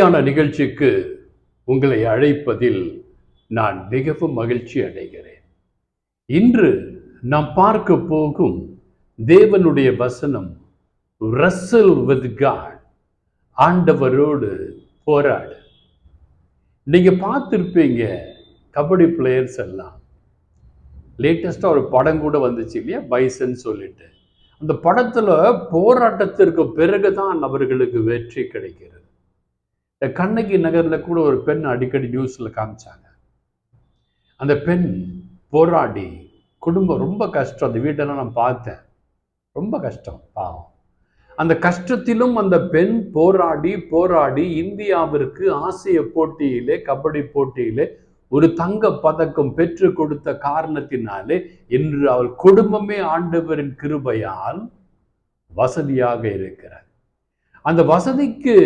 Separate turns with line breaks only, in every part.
தியான நிகழ்ச்சிக்கு உங்களை அழைப்பதில் நான் மிகவும் மகிழ்ச்சி அடைகிறேன். இன்று நாம் பார்க்க போகும் தேவனுடைய வசனம் ரசல் வித் காட் ஆண்டவரோடு போராடு. நீங்க பார்த்துருப்பீங்க கபடி பிளேயர்ஸ் எல்லாம். லேட்டஸ்ட்டாக ஒரு படம் கூட வந்துச்சு இல்லையா? பைசன் சொல்லிட்டு. அந்த படத்துல போராட்டத்திற்கு பிறகு தான் அவர்களுக்கு வெற்றி கிடைக்கிறது. இந்த கண்ணகி நகர்ல கூட ஒரு பெண் அடிக்கடி நியூஸ்ல காமிச்சாங்க. அந்த பெண் போராடி குடும்பம் ரொம்ப கஷ்டம். அந்த வீட்டெல்லாம் நான் பார்த்தேன். ரொம்ப கஷ்டம் பாவம். அந்த கஷ்டத்திலும் அந்த பெண் போராடி போராடி இந்தியாவிற்கு ஆசிய போட்டியிலே கபடி போட்டியிலே ஒரு தங்க பதக்கம் பெற்று கொடுத்த காரணத்தினாலே இன்று அவள் குடும்பமே ஆண்டவரின் கிருபையால் வசதியாக இருக்கிறார். அந்த வசதிக்கு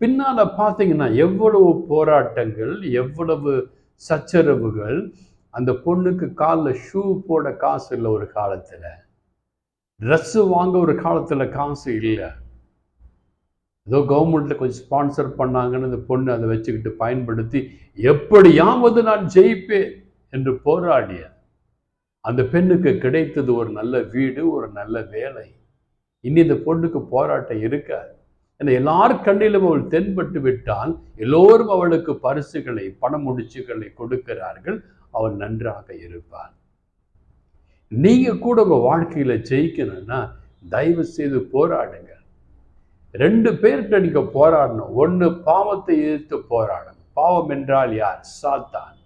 பின்னால் பார்த்தீங்கன்னா எவ்வளவு போராட்டங்கள் எவ்வளவு சச்சரவுகள் அந்த பொண்ணுக்கு காலில் ஷூ போட காசு இல்லை ஒரு காலத்தில். ட்ரெஸ்ஸு வாங்க ஒரு காலத்தில் காசு இல்லை. ஏதோ கவர்மெண்ட்டில் கொஞ்சம் ஸ்பான்சர் பண்ணாங்கன்னு அந்த பொண்ணு அதை வச்சுக்கிட்டு பயன்படுத்தி எப்படியாவது நான் ஜெயிப்பேன் என்று போராடிய அந்த பெண்ணுக்கு கிடைத்தது ஒரு நல்ல வீடு ஒரு நல்ல வேலை. இனி இந்த பொண்ணுக்கு போராட்டம் இருக்காது என எல்லார் கண்ணிலும் அவள் தென்பட்டு விட்டால் எல்லோரும் அவளுக்கு பரிசுகளை பண முடிச்சுகளை கொடுக்கிறார்கள். அவள் நன்றாக இருப்பாள் நீங்க கூட உங்க வாழ்க்கையில ஜெயிக்கணும்னா தயவு செய்து போராடுங்க ரெண்டு பேர்கிட்ட நீங்க போராடணும். ஒன்று பாவத்தை எதிர்த்து போராடணும். பாவம் என்றால் யார்? சாத்தான்.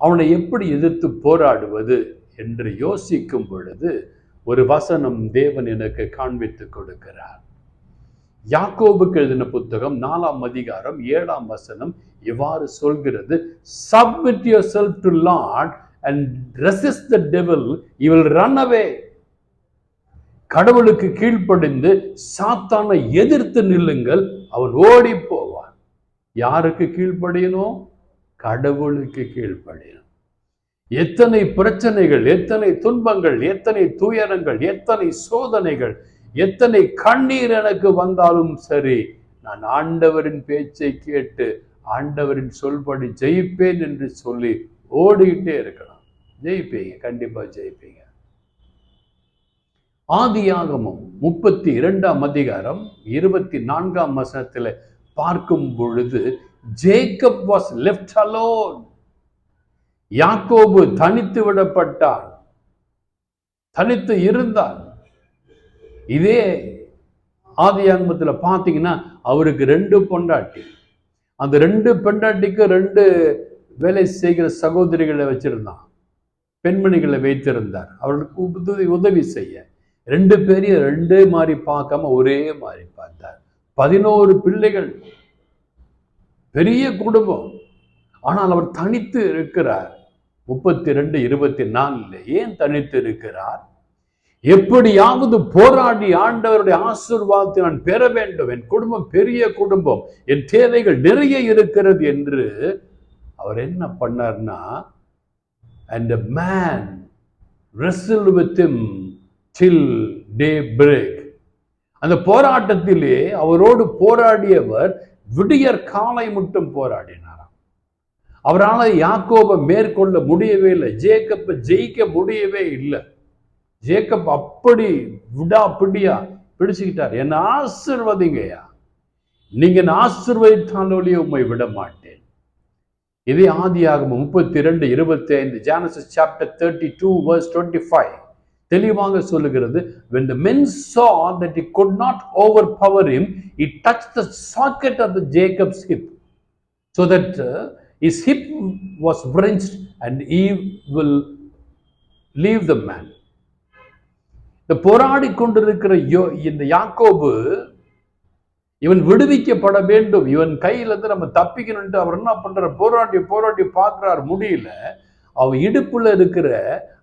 அவனை எப்படி எதிர்த்து போராடுவது என்று யோசிக்கும் பொழுது ஒரு வசனம் தேவன் எனக்கு காண்பித்து கொடுக்கிறார். யாக்கோபுக்கு எழுதின புத்தகம் நாலாம் அதிகாரம் ஏழாம் வசனம் இவ்வாறு சொல்கிறது submit yourself to lord and resist the devil you will run away கடவுளுக்கு கீழ்ப்படிந்து சாத்தானை எதிர்த்து நில்லுங்கள் அவன் ஓடி போவான் யாருக்கு கீழ்ப்படியணும்? கடவுளுக்கு கீழ்ப்படியணும். எத்தனை பிரச்சனைகள் எத்தனை துன்பங்கள் எத்தனை துயரங்கள் எத்தனை சோதனைகள் எத்தனை கண்ணீர் எனக்கு வந்தாலும் சரி நான் ஆண்டவரின் பேச்சை கேட்டு ஆண்டவரின் சொல்படி ஜெயிப்பேன் என்று சொல்லி ஓடிக்கிட்டே இருக்கலாம். ஜெயிப்பீங்க கண்டிப்பா ஜெயிப்பீங்க. ஆதியாகமம் முப்பத்தி இரண்டாம் அதிகாரம் இருபத்தி நான்காம் வசனத்தில் பார்க்கும் பொழுது ஜேக்கப் வாஸ் லெஃப்ட் அலோன் யாக்கோபு தனித்து விடப்பட்டார் தனித்து இருந்தார் இதே ஆதியாகமத்தில் பார்த்தீங்கன்னா அவருக்கு ரெண்டு பொண்டாட்டி. அந்த ரெண்டு பெண்டாட்டிக்கு ரெண்டு வேலை செய்கிற சகோதரிகளை வச்சிருந்தான். பெண்மணிகளை வைத்திருந்தார். அவர்களுக்கு உதவி உதவி செய்ய. ரெண்டு பேரையும் ரெண்டே மாதிரி பார்க்காம ஒரே மாதிரி பார்த்தார். பதினோரு பிள்ளைகள். பெரிய குடும்பம். ஆனால் அவர் தனித்து இருக்கிறார். முப்பத்தி ரெண்டு இருபத்தி நாலுல ஏன் தனித்து இருக்கிறார்? எப்படியாவது போராடி ஆண்டவருடைய ஆசீர்வாதத்தை நான் பெற வேண்டும். என் குடும்பம் பெரிய குடும்பம். என் தேவைகள் நிறைய இருக்கிறது என்று அவர் என்ன பண்ணார்னா and man wrestled with till daybreak அந்த போராட்டத்திலே அவரோடு போராடியவர் விடியற் காலை மட்டும் போராடினாராம். அவரால் யாக்கோபை மேற்கொள்ள முடியவே இல்லை ஜேக்கப்பை ஜெயிக்க முடியவே இல்லை. ஜேக்கப் அப்படி விடா அப்படியா பிடிச்சுக்கிட்டார். என்ன ஆசிர்வதிங்கய்யா. நீங்க என்ன ஆசிர்வதித்தாலோலே உண்மை விட மாட்டேன். இதே ஆதியாகும் முப்பத்தி ரெண்டு இருபத்தி ஐந்து Genesis chapter thirty two verse twenty five தெளிவாக சொல்லுகிறது when the men saw that he could not overpower him he touched the socket of the jacob's hip so that uh, his hip was wrenched and he will leave the man. இந்த போராடி கொண்டிருக்கிற யோ இந்த யாக்கோபு இவன் விடுவிக்கப்பட வேண்டும். இவன் கையிலிருந்து நம்ம தப்பிக்கணும்ட்டு அவர் என்ன பண்ற போராட்டி போராட்டி பார்க்கிறார். முடியல. அவன் இடுப்புல இருக்கிற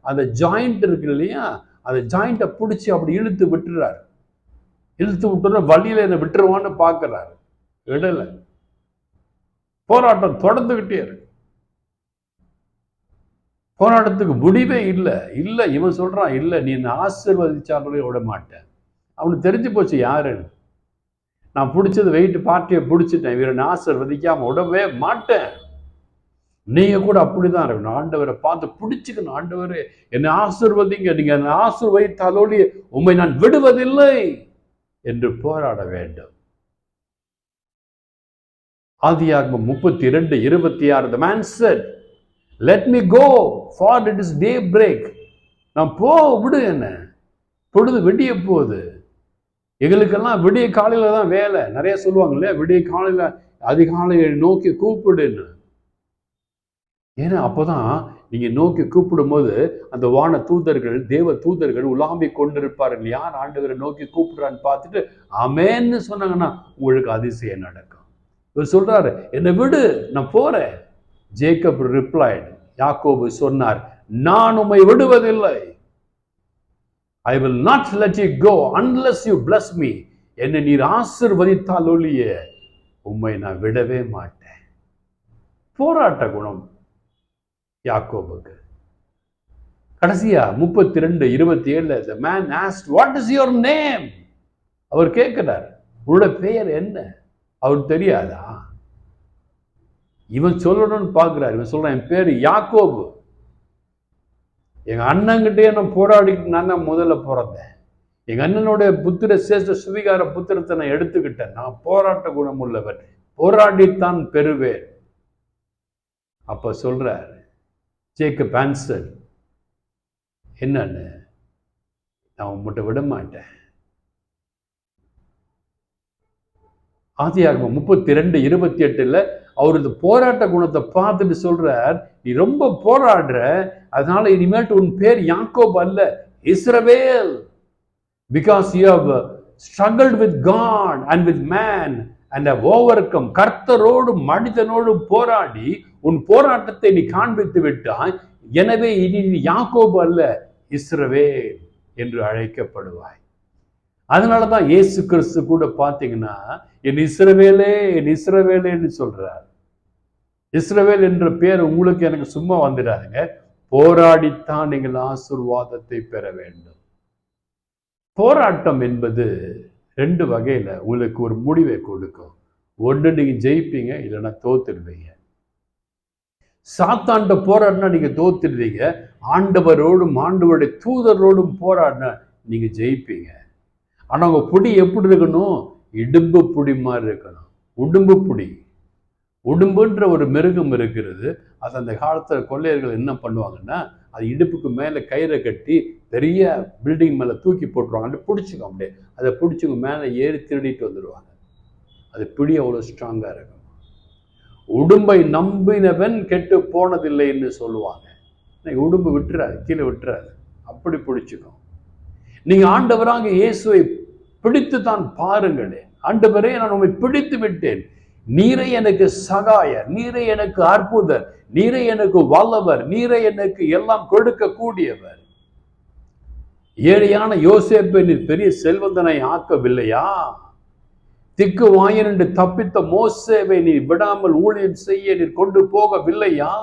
அந்த ஜாயிண்ட் இருக்கு இல்லையா? அந்த ஜாயிண்ட்டை பிடிச்சி அப்படி இழுத்து விட்டுறாரு. இழுத்து விட்டுற வழியில என்னை விட்டுருவான்னு பார்க்குறாரு. இடல போராட்டம் தொடர்ந்துக்கிட்டே இருக்கு. போராட்டத்துக்கு முடிவே இல்லை. இல்லை இவன் சொல்கிறான் இல்லை நீ என்னை ஆசீர்வதிச்சாலும் விட மாட்டேன். அவனுக்கு தெரிஞ்சு போச்சு யாருன்னு. நான் பிடிச்சது வெயிட் பார்ட்டியை பிடிச்சிட்டேன். இவரை நான் ஆசீர்வதிக்காமல் விடவே மாட்டேன். நீங்கள் கூட அப்படிதான் இருக்கணும். ஆண்டவரை பார்த்து பிடிச்சிக்கணும். ஆண்டவரே என்னை ஆசிர்வதிங்க. நீங்கள் என்னை ஆசிர்வதித்தாலோடி உண்மை நான் விடுவதில்லை என்று போராட வேண்டும். ஆதியாகமம் முப்பத்தி இரண்டு இருபத்தி ஆறு the man let me go for it is daybreak நான் போ விடு என்ன? பொழுது விடிய போகுது. எங்களுக்கெல்லாம் விடிய காலையில் தான் வேலை. நிறைய சொல்லுவாங்க இல்லையா? விடிய காலையில் அதிகாலையை நோக்கி கூப்பிடுன்னு. ஏன்னா அப்போதான் நீங்கள் நோக்கி கூப்பிடும்போது அந்த வான தூதர்கள் தேவ தூதர்கள் உலாம்பி கொண்டிருப்பார்கள் யார் ஆண்டவரை நோக்கி கூப்பிடுறான்னு பார்த்துட்டு அமேன்னு சொன்னாங்கன்னா உங்களுக்கு அதிசயம் நடக்கும். இவர் சொல்றாரு என்னை விடு நான் போறேன். ஜேக்கப் ரிப்ளைடு யாக்கோபு சொன்னார் நான் உம்மை விடுவதில்லை. I will not let you go unless you bless me என்னை நீர் ஆசிர்வதித்தால் ஒழிய உம்மை நான் விடவே மாட்டேன். போராட்ட குணம் யாக்கோபுக்கு. கடைசியா முப்பத்தி ரெண்டு இருபத்தி ஏழுல the man asked what is your name அவர் கேட்கிறார் உன்னோட பெயர் என்ன? அவர் தெரியாதா? இவன் சொல்லணும்னு பார்க்கிறார். இவன் சொல்கிறான் என் பேர் யாக்கோபு. எங்க அண்ணங்கிட்டே நான் போராடிக்கிட்டு நான் தான் முதல்ல பிறந்தேன். எங்க அண்ணனுடைய புத்திர சேஷ்ட சுவிகார புத்திரத்தை நான் எடுத்துக்கிட்டேன். நான் போராட்ட குணம் உள்ளவர் போராடித்தான் பெறுவேன். அப்போ சொல்கிறார் ஜேக்கு ஆன்சர் என்னன்னு நான் உங்கள்கிட்ட விட மாட்டேன். ஆதியாகமம் முப்பத்தி ரெண்டு இருபத்தி எட்டுல அவர் இந்த போராட்ட குணத்தை பார்த்துட்டு சொல்றார் நீ ரொம்ப போராடுற அதனால இனிமேட்டு உன் பேர் யாக்கோப் அல்ல இஸ்ரவேல். Because you have struggled with God and with man and overcome கர்த்தரோடும் மனிதனோடும் போராடி உன் போராட்டத்தை நீ காண்பித்து விட்டாய். எனவே இனி நீ யாக்கோபு அல்ல இஸ்ரவேல் என்று அழைக்கப்படுவாய். அதனால தான் இயேசு கிறிஸ்து கூட பார்த்தீங்கன்னா என் இஸ்ரவேலே என் இஸ்ரவேலேன்னு சொல்றார். இஸ்ரவேல் என்ற பேர் உங்களுக்கு எனக்கு சும்மா வந்துடாதுங்க. போராடித்தான் நீங்கள் ஆசிர்வாதத்தை பெற வேண்டும். போராட்டம் என்பது ரெண்டு வகையில் உங்களுக்கு ஒரு முடிவை கொடுக்கும். ஒன்று நீங்கள் ஜெயிப்பீங்க இல்லைன்னா தோத்துடுவீங்க. சாத்தாண்ட போராடினா நீங்கள் தோத்துடுவீங்க. ஆண்டவரோடும் ஆண்டவருடைய தூதரோடும் போராடினா நீங்கள் ஜெயிப்பீங்க. ஆனால் உங்கள் புடி எப்படி இருக்கணும்? இடும்பு புடி மாதிரி இருக்கணும். உடும்பு புடி. உடும்புன்ற ஒரு மிருகம் இருக்கிறது. அது அந்த காலத்தில் கொள்ளையர்கள் என்ன பண்ணுவாங்கன்னா அது இடுப்புக்கு மேலே கயிறை கட்டி பெரிய பில்டிங் மேலே தூக்கி போட்டுருவாங்க. அப்படி பிடிச்சிக்கும் அப்படியே. அதை பிடிச்சிங்க மேலே ஏறி திருடிட்டு வந்துடுவாங்க அது பிடி அவ்வளோ ஸ்ட்ராங்காக இருக்கும். உடும்பை நம்பினவன் கெட்டு போனதில்லைன்னு சொல்லுவாங்க. உடும்பு விட்டுறாது கீழே விட்டுறாது. அப்படி பிடிச்சிக்கும். நீங்கள் ஆண்டவராக இயேசுவை பிடித்து தான் பாருங்களே ஆண்டவரே நான் உண்மை பிடித்து விட்டேன். நீரை எனக்கு சகாய நீரை எனக்கு அற்புதர் நீரை எனக்கு வல்லவர் நீரை எனக்கு எல்லாம் கொடுக்க கூடியவர் ஏழையான யோசேப்பை நீர் பெரிய செல்வந்தனை ஆக்கவில்லையா? திக்கு வாயனண்டு தப்பித்த மோசேவை நீ விடாமல் ஊழியம் செய்ய நீர் கொண்டு போகவில்லையா?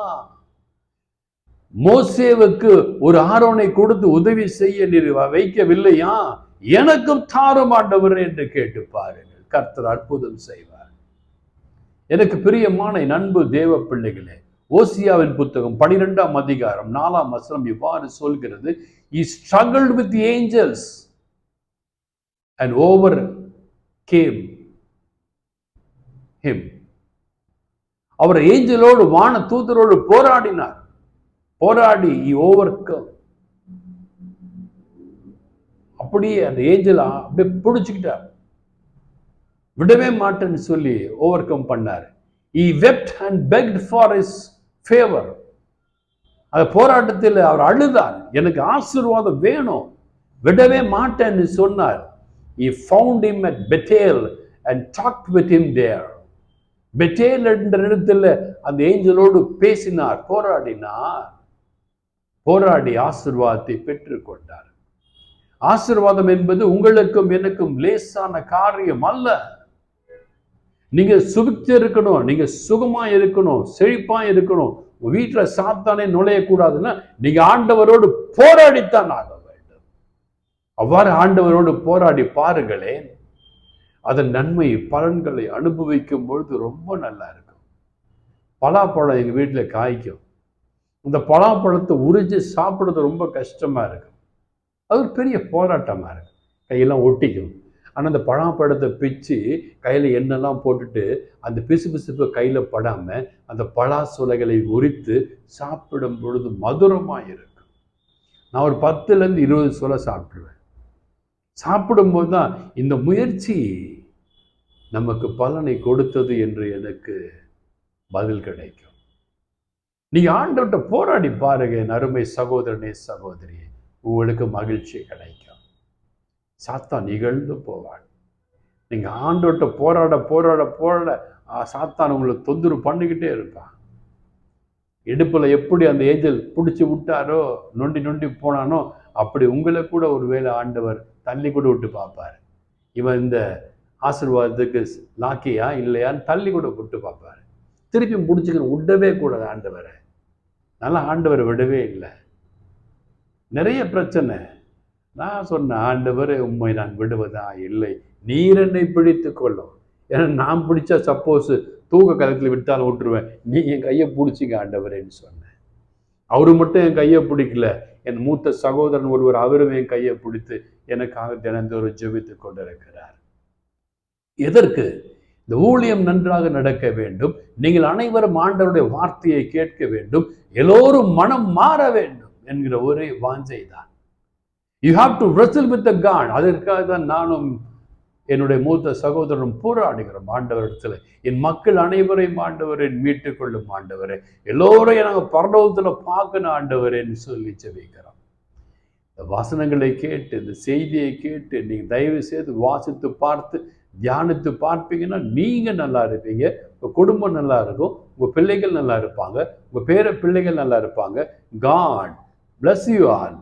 மோசேவுக்கு ஒரு ஆரோனை கொடுத்து உதவி செய்ய நீர் வைக்கவில்லையா? எனக்கும் தாரும் ஆண்டவர் என்று கேட்டு பாருங்கள். கர்த்தர் அற்புதம் செய்வார். எனக்கு பிரியமான நண்பு தேவ பிள்ளைகளே ஓசியாவின் புத்தகம் பனிரெண்டாம் அதிகாரம் நாலாம் வசனம் இவ்வாறு சொல்கிறது he struggle with angels and overcame him. அவர் ஏஞ்சலோடு வான தூதரோடு போராடினார். போராடி இ ஓவர் கம் அப்படியே அந்த ஏஞ்சலா அப்படியே பிடிச்சுக்கிட்டார். விடவே மாட்டேன்னு சொல்லி ஓவர் கம் பண்ணார். He wept and begged for his favour அந்த போராட்டத்தில் அவர் அழுதார். எனக்கு ஆசீர்வாதம் வேணும். விடவே மாட்டேன்னு சொன்னார். He found him at Bethel and talk with him there Bethel என்ற இடத்துல அந்த ஏஞ்சலோடு பேசினார் போராடினார். போராடி ஆசிர்வாதத்தை பெற்றுக்கொண்டார். ஆசிர்வாதம் என்பது உங்களுக்கும் எனக்கும் லேசான காரியம் அல்ல. நீங்கள் சுபித்து இருக்கணும் நீங்கள் சுகமாக இருக்கணும் செழிப்பாக இருக்கணும். உங்கள் வீட்டில் சாத்தானே நுழையக்கூடாதுன்னா நீங்கள் ஆண்டவரோடு போராடித்தான் ஆக வேண்டும். அவ்வாறு ஆண்டவரோடு போராடி பாருங்களேன் அதன் நன்மை பலன்களை அனுபவிக்கும் பொழுது ரொம்ப நல்லா இருக்கும். பலாப்பழம் எங்கள் வீட்டில் காய்க்கும். இந்த பலாப்பழத்தை உறிஞ்சு சாப்பிட்றது ரொம்ப கஷ்டமாக இருக்கும். அது ஒரு பெரிய போராட்டமாக இருக்கும். கையெல்லாம் ஒட்டிக்கும். ஆனால் அந்த பழாப்பழத்தை பிச்சு கையில் எண்ணெய்லாம் போட்டுட்டு அந்த பிசு பிசுப்பு கையில் படாமல் அந்த பலாசுலைகளை உரித்து சாப்பிடும் பொழுது மதுரமாக இருக்கும். நான் ஒரு பத்துலேருந்து இருபது சுலை சாப்பிடுவேன். சாப்பிடும்போது தான் இந்த முயற்சி நமக்கு பலனை கொடுத்தது என்று எனக்கு பதில் கிடைக்கும். நீ ஆண்டவர்கிட்ட போராடி பாருங்க என் அருமை சகோதரனே சகோதரி உங்களுக்கு மகிழ்ச்சி கிடைக்கும். சாத்தான் நிகழ்ந்து போவான் நீங்க ஆண்டோட்ட போராட போராட போராட சாத்தான் உங்களை தொந்தரவு பண்ணிக்கிட்டே இருப்பான். இடுப்புல எப்படி அந்த ஏஞ்சல் பிடிச்சி விட்டாரோ நொண்டி நொண்டி போனானோ அப்படி உங்களை கூட ஒரு வேளை ஆண்டவர் தள்ளி கூட விட்டு பார்ப்பார். இவன் இந்த ஆசீர்வாதத்துக்கு லாக்கியா இல்லையான்னு தள்ளி கூட விட்டு பார்ப்பார். திருப்பி பிடிச்சிக்கிற விடவே கூடாது ஆண்டவரை. நல்லா ஆண்டவரை விடவே இல்லை. நிறைய பிரச்சனை. நான் சொன்ன ஆண்டவரே உண்மை நான் விடுவதா இல்லை. நீர் என்னை பிடித்து கொள்ளும் ஏன்னா நான் பிடிச்சா சப்போஸ் தூக்க கலத்தில் விட்டாலும் விட்டுருவேன் நீ என் கையை பிடிச்சிங்க ஆண்டவரேன்னு சொன்னேன். அவரு மட்டும் என் கையை பிடிக்கல. என் மூத்த சகோதரன் ஒருவர் அவரும் என் கையை பிடித்து எனக்காக தினந்தோறும் ஜெபித்து கொண்டிருக்கிறார். எதற்கு? இந்த ஊழியம் நன்றாக நடக்க வேண்டும். நீங்கள் அனைவரும் ஆண்டவருடைய வார்த்தையை கேட்க வேண்டும். எல்லோரும் மனம் மாற வேண்டும் என்கிற ஒரே வாஞ்சை தான். You have to wrestle with the God அதற்காக தான் நானும் என்னுடைய மூத்த சகோதரனும் போராடுகிறோம். ஆண்டவரிடத்தில் என் மக்கள் அனைவரையும் ஆண்டவரை மீட்டுக்கொள்ளும் ஆண்டவரே. எல்லோரையும் நாங்கள் பரலோகத்தில் பார்க்கணும் ஆண்டவரேன்னு சொல்லி ஜெபிக்கிறோம். இந்த வசனங்களை கேட்டு இந்த செய்தியை கேட்டு நீங்க தயவு செய்து வாசித்து பார்த்து தியானித்து பார்ப்பீங்கன்னா நீங்க நல்லா இருப்பீங்க. உங்கள் குடும்பம் நல்லா இருக்கும். உங்கள் பிள்ளைகள் நல்லா இருப்பாங்க. உங்கள் பேர பிள்ளைகள் நல்லா இருப்பாங்க. God bless you all